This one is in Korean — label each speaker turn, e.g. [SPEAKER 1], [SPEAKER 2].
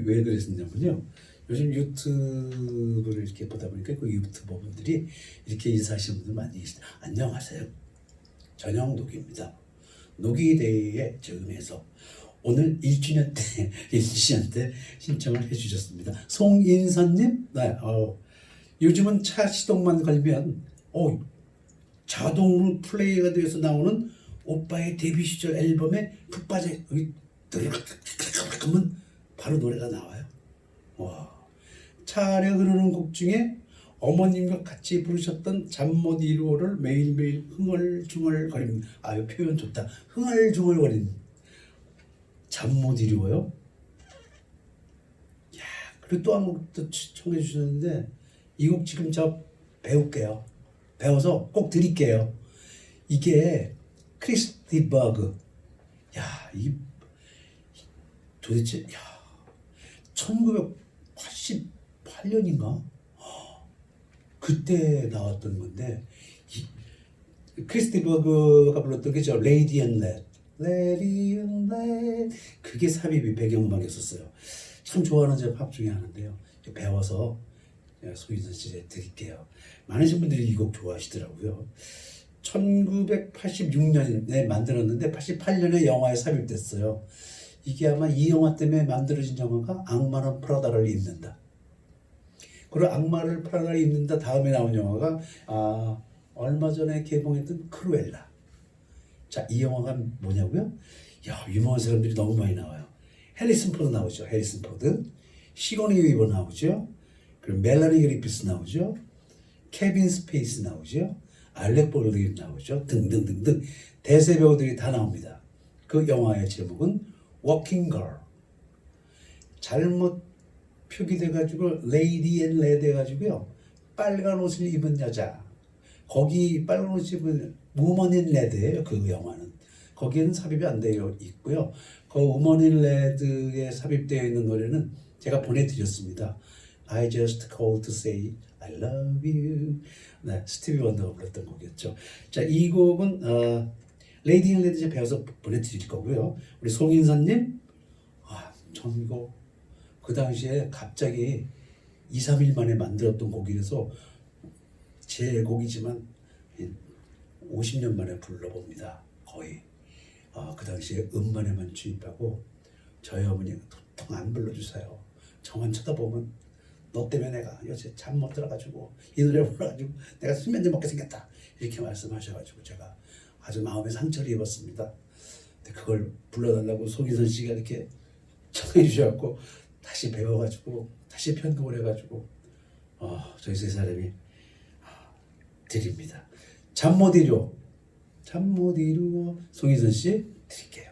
[SPEAKER 1] 왜 그랬었냐면요. 요즘 유튜브를 이렇게 보다 보니까 그 유튜버분들이 이렇게 인사하시는 분들 많이 계시다. 안녕하세요. 전영록입니다. 녹이대회에 적응해서 오늘 1주년 때 1주년 때 신청을 해주셨습니다. 송인선님, 네, 어, 요즘은 차 시동만 걸면 어, 자동으로 플레이가 되어서 나오는 오빠의 데뷔 시절 앨범에 푹 빠져 여기 하면 바로 노래가 나와요. 와, 차 안에 흐르는 곡 중에 어머님과 같이 부르셨던 잠못 이루어를 매일매일 흥얼중얼거리는 아, 이 표현 좋다. 흥얼중얼거리는 잠못 이루어요. 야, 그리고 또 한 곡도 청해 주셨는데 이 곡 지금 저 배울게요. 배워서 꼭 드릴게요. 이게 크리스티 버그. 야, 이 도대체 야 1988년인가? 그때 나왔던 건데 이, 크리스티 버그가 불렀던 게저 레이디언 렛 레이디언 렛 그게 삽입이 배경음악이었었어요. 참 좋아하는 제 팝 중에 하나인데요. 배워서 소희선 씨에 드릴게요. 많으신 분들이 이 곡 좋아하시더라고요. 1986년에 만들었는데 88년에 영화에 삽입됐어요 이게 아마 이 영화 때문에 만들어진 영화가 악마는 프라다를 입는다. 그리고 악마를 프라다를 입는다 다음에 나온 영화가 아 얼마 전에 개봉했던 크루엘라. 자, 이 영화가 뭐냐고요? 야, 유명한 사람들이 너무 많이 나와요. 해리슨 포드 나오죠. 해리슨 포드. 시고니 위버 나오죠. 그리고 멜라니 그리피스 나오죠. 케빈 스페이스 나오죠. 알렉 볼드윈 나오죠. 등등등등 대세 배우들이 다 나옵니다. 그 영화의 제목은 워킹 걸 잘못 표기돼 가지고 레이디 앤 레드 해 가지고요. 빨간 옷을 입은 여자. 거기 빨간 옷을 입은 우먼 인 레드예요. 그 영화는. 거기에는 삽입이 안 되어 있고요. 그 우먼 인 레드에 삽입되어 있는 노래는 제가 보내 드렸습니다. I just called to say I love you. 네, 스티비 원더가 불렀던 곡이었죠. 자, 이 곡은 어, 레이디 제가 배워서 보내드릴 거고요. 우리 송인선님, 아, 전 이거 그 당시에 갑자기 2, 3일 만에 만들었던 곡이라서 제 곡이지만 50년 만에 불러봅니다. 거의. 아, 그 당시에 음반에만 주입하고 저희 어머니가 도통 안 불러주세요. 저만 쳐다보면 너 때문에 내가 요새 잠 못 들어가지고 이 노래 불러가지고 내가 수면제 먹게 생겼다 이렇게 말씀하셔가지고 제가 아주 마음에 상처를 입었습니다. 그걸 불러달라고 송인선 씨가 이렇게 청해 주셔갖고 다시 배워가지고 다시 편곡을 해가지고 어, 저희 세 사람이 아, 드립니다. 잠 못 이루 잠 못 이루어 송인선 씨 드릴게요.